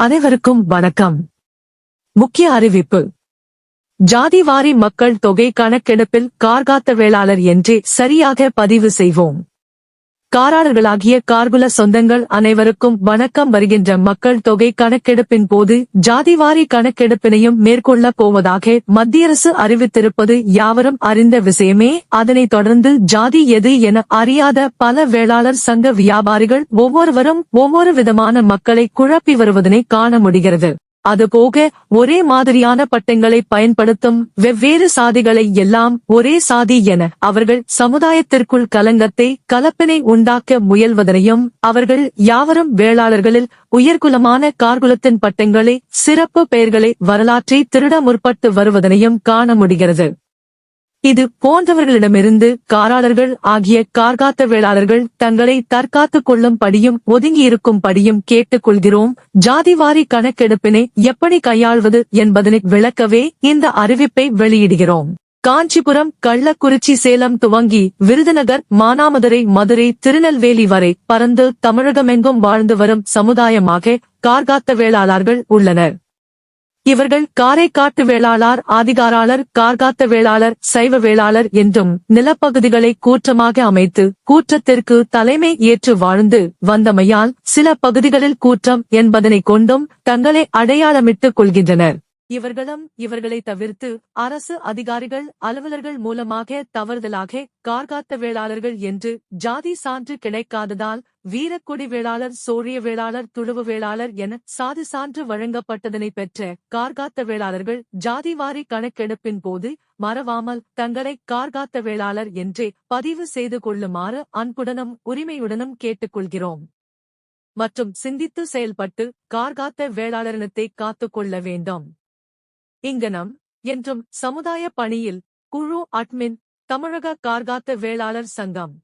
அனைவருக்கும் வணக்கம். முக்கிய அறிவிப்பு. ஜாதிவாரி மக்கள் தொகை கணக்கெடுப்பில் கார்காத்த வேளாளர் என்றே சரியாக பதிவு செய்வோம். காராளர்களாகிய கார்குல சொந்தங்கள் அனைவருக்கும் வணக்கம் வருகின்ற மக்கள் தொகை கணக்கெடுப்பின் போது ஜாதிவாரி கணக்கெடுப்பினையும் மேற்கொள்ளப் போவதாக மத்திய அரசு அறிவித்திருப்பது யாவரும் அறிந்த விஷயமே. அதனைத் தொடர்ந்து ஜாதி எது என அறியாத பல வேளாளர் சங்க வியாபாரிகள் ஒவ்வொருவரும் ஒவ்வொரு விதமான மக்களை குழப்பி வருவதனை காண முடிகிறது. அதுபோக ஒரே மாதிரியான பட்டங்களை பயன்படுத்தும் வெவ்வேறு சாதிகளை எல்லாம் ஒரே சாதி என அவர்கள் சமுதாயத்திற்குள் கலங்கத்தை கலப்பினை உண்டாக்க முயல்வதனையும் அவர்கள் யாவரும் வேளாளர்களில் உயர்குலமான கார்குலத்தின் பட்டங்களை சிறப்பு பெயர்களை வரலாற்றை திருட முற்பட்டு வருவதனையும் காண முடிகிறது. இது போன்றவர்களிடமிருந்து காராளர்கள் ஆகிய கார்காத்த வேளாளர்கள் தங்களை தற்காத்துக் கொள்ளும்படியும் ஒதுங்கியிருக்கும் படியும் கேட்டுக் கொள்கிறோம் ஜாதிவாரி கணக்கெடுப்பினை எப்படி கையாள்வது என்பதனை விளக்கவே இந்த அறிவிப்பை வெளியிடுகிறோம். காஞ்சிபுரம் கள்ளக்குறிச்சி சேலம் துவங்கி விருதுநகர் மானாமதுரை மதுரை திருநெல்வேலி வரை பறந்து தமிழகமெங்கும் வாழ்ந்து வரும் சமுதாயமாக கார்காத்த வேளாளர்கள் உள்ளனர். இவர்கள் காரைக்காட்டு வேளாளர் ஆதிகாராளர் கார்காத்த வேளாளர் சைவ வேளாளர் என்றும் நிலப்பகுதிகளை கூற்றமாக அமைத்து கூற்றத்திற்கு தலைமை ஏற்று வாழ்ந்து வந்தமையால் சில பகுதிகளில் கூற்றம் என்பதனை கொண்டும் தங்களை அடையாளமிட்டுக் கொள்கின்றனர். இவர்களும் இவர்களை தவிர்த்து அரசு அதிகாரிகள் அலுவலர்கள் மூலமாக தவறுதலாக கார்காத்த வேளாளர்கள் என்று ஜாதி சான்று கிடைக்காததால் வீரக்குடி வேளாளர் சோழிய வேளாளர் துழுவு வேளாளர் என சாதி சான்று வழங்கப்பட்டதனை பெற்ற கார்காத்த வேளாளர்கள் ஜாதிவாரி கணக்கெடுப்பின் போது மறவாமல் தங்களை கார்காத்த வேளாளர் என்றே பதிவு செய்து கொள்ளுமாறு அன்புடனும் உரிமையுடனும் கேட்டுக்கொள்கிறோம். மற்றும் சிந்தித்து செயல்பட்டு கார்காத்த வேளாளரினத்தை காத்துக்கொள்ள வேண்டும். இங்கனம் என்றும் சமுதாய பணியில் குழு அட்மின் தமிழக கார்காத்த வேளாளர் சங்கம்.